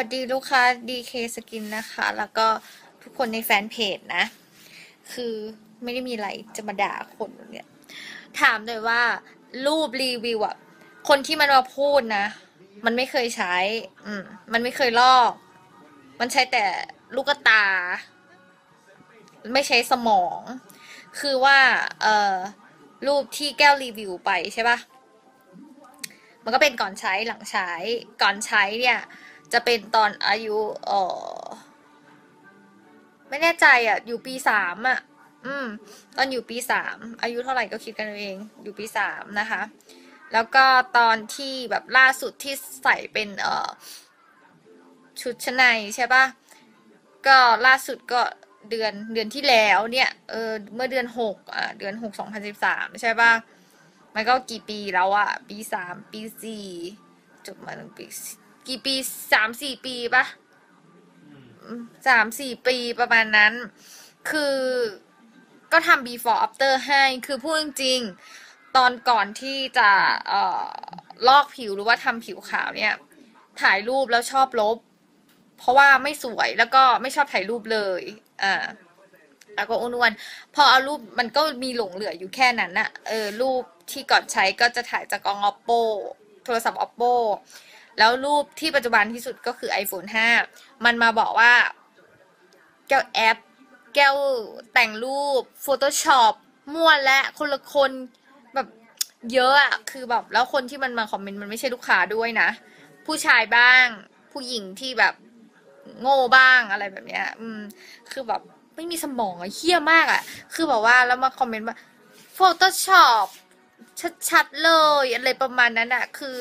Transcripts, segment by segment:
วัสดีลูกค้า DK Skin นะคะ แล้วก็ทุกคนในแฟนเพจนะ คือไม่ได้มีอะไรจะมาด่าคนเนี่ย ถามเลยว่า รูปรีวิวอะคนที่มันมาพูดนะ มันไม่เคยใช้ อืม มันไม่เคยลอก มันใช้แต่ลูกตา ไม่ใช้สมอง คือว่า เอ่อ รูปที่แก้วรีวิวไปใช่ปะมันก็เป็นก่อนใช้หลังใช้ ก่อนใช้เนี่ย จะเป็นตอนอายุเออไม่แน่ใจอะ อยู่ปีสามอะ อืม ตอนอยู่ปีสามอายุเท่าไหร่ก็คิดกันเอง อยู่ปีสามนะคะ แล้วก็ตอนที่แบบล่าสุดที่ใส่เป็นเออชุดชั้นในใช่ปะก็ล่าสุดก็เดือนเดือนที่แล้วเนี่ยเออเมื่อเดือนหกอะเดือนหกสองพันสิบสามใช่ปะมันก็กี่ปีแล้วอะปีสามปีสี่จบมาหนึ่งปี กี่ปีสามสี่ปีปะสามสี่ปีประมาณนั้น คือก็ทำ before after ให้ คือพูดจริงตอนก่อนที่จะเอ่อลอกผิวหรือว่าทำผิวขาวเนี่ย ถ่ายรูปแล้วชอบลบ เพราะว่าไม่สวยแล้วก็ไม่ชอบถ่ายรูปเลยอ่าแล้วก็อ้วนๆพอเอารูปมันก็มีหลงเหลืออยู่แค่นั้นนะเออรูปที่ก่อนใช้ก็จะถ่ายจากกล้อง oppo โทรศัพท์ oppo แล้วรูปที่ปัจจุบันที่สุดก็คือ iPhone 5 มันมาบอกว่า แก้วแอป แก้วแต่งรูป Photoshop มั่วและคนละคนแบบเยอะอะคือแบบแล้วคนที่มันมาคอมเมนต์มันไม่ใช่ลูกค้าด้วยนะ ผู้ชายบ้าง ผู้หญิงที่แบบโง่บ้างอะไรแบบเนี้ย อืม คือแบบไม่มีสมองอะเฮี้ยมากอะคือแบบว่าแล้วมาคอมเมนต์ว่า Photoshop ชัดๆเลยอะไรประมาณนั้นอะคือ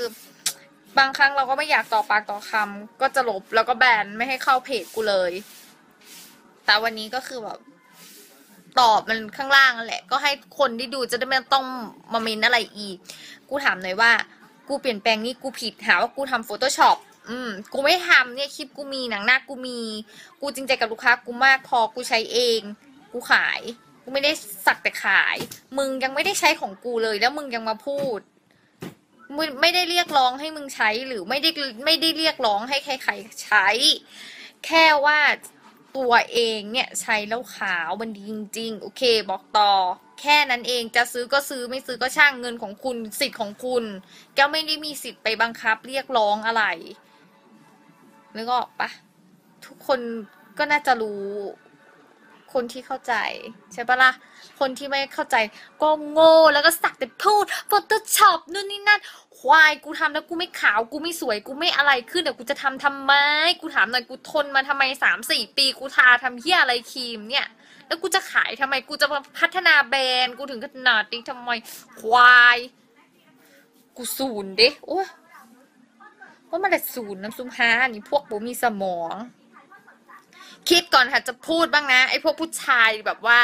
บางครั้งเราก็ไม่อยากต่อปากต่อคำก็จะลบแล้วก็แบนไม่ให้เข้าเพจกูเลย แต่วันนี้ก็คือแบบตอบมันข้างล่างนั่นแหละ ก็ให้คนที่ดูจะได้ไม่ต้องมาเมนอะไรอีก กูถามหน่อยว่า กูเปลี่ยนแปลงนี่กูผิดหาว่ากูทำ Photoshop อืม กูไม่ทำเนี่ยคลิปกูมีหนังหน้ากูมี กูจริงใจกับลูกค้ากูมากพอกูใช้เอง กูขาย กูไม่ได้สักแต่ขาย มึงยังไม่ได้ใช้ของกูเลยแล้วมึงยังมาพูด มึงไม่ได้เรียกร้องให้มึงใช้หรือไม่ได้ไม่ได้เรียกร้องให้ใครๆใช้ แค่ว่าตัวเองเนี่ยใช้แล้วขาวมันดีจริง ๆ โอเค บอกต่อ แค่นั้นเองจะซื้อก็ซื้อไม่ซื้อก็ช่างเงินของคุณสิทธิ์ของคุณ แก้วไม่ได้มีสิทธิ์ไปบังคับเรียกร้องอะไรนึกออกปะทุกคนก็น่าจะรู้ คนที่เข้าใจ ใช่ปะละ่ะ คนที่ไม่เข้าใจก็โง่แล้วก็สักแต่พูด Photoshop นู่นนี่นั่นควายกูทำแล้วกูไม่ขาวกูไม่สวยกูไม่อะไรขึ้นเดี๋ยวกูจะทำทำไม กูถามหน่อยกูทนมาทำไมสามสี่ปีกูทาทำเฮียอะไรครีมเนี่ย แล้วกูจะขายทำไมกูจะพัฒนาแบรนด์กูถึงขนาดนี้ทำไมควาย กูศูนย์เด้โอ้ว่ามันแต่ศูนย์น้ำซุมฮานี่พวกบูมีสมอง คิดก่อนค่ะจะพูดบ้างนะ ไอ้พวกผู้ชายแบบว่า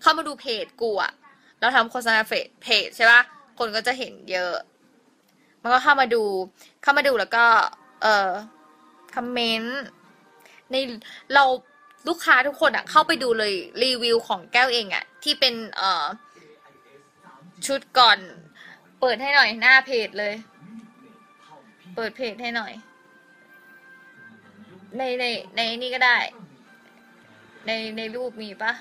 เข้ามาดูเพจกูอะเราทำโฆษณาเฟซเพจใช่ปะคนก็จะเห็นเยอะ มันก็เข้ามาดู เข้ามาดูแล้วก็ เอ่อคอมเมนต์ในเราลูกค้าทุกคนอะเข้าไปดูเลยรีวิวของแก้วเองอะที่เป็นเอ่อชุดก่อน เปิดให้หน่อยหน้าเพจเลย เปิดเพจให้หน่อย ในในในนี่ก็ได้ ในในรูปมีปะ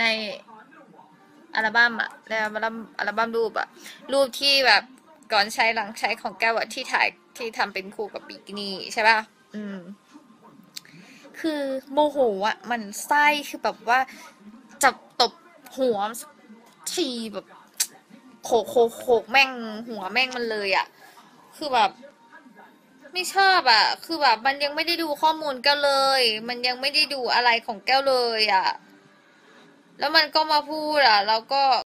ในอัลบั้มอะในอัลบั้มอัลบั้มรูปอะรูปที่แบบก่อนใช้หลังใช้ของแก้วอะที่ถ่ายที่ทำเป็นคู่กับบิกินี่ใช่ปะอืม คือโมโหอะมันไส้คือแบบว่าจับตบหัวทีแบบโขกโขกโขกแม่งหัวแม่งมันเลยอะคือแบบ ไม่ชอบอะคือแบบมันยังไม่ได้ดูข้อมูลแก้วเลย มันยังไม่ได้ดูอะไรของแก้วเลยอะแล้วมันก็มาพูดอะ แล้วก็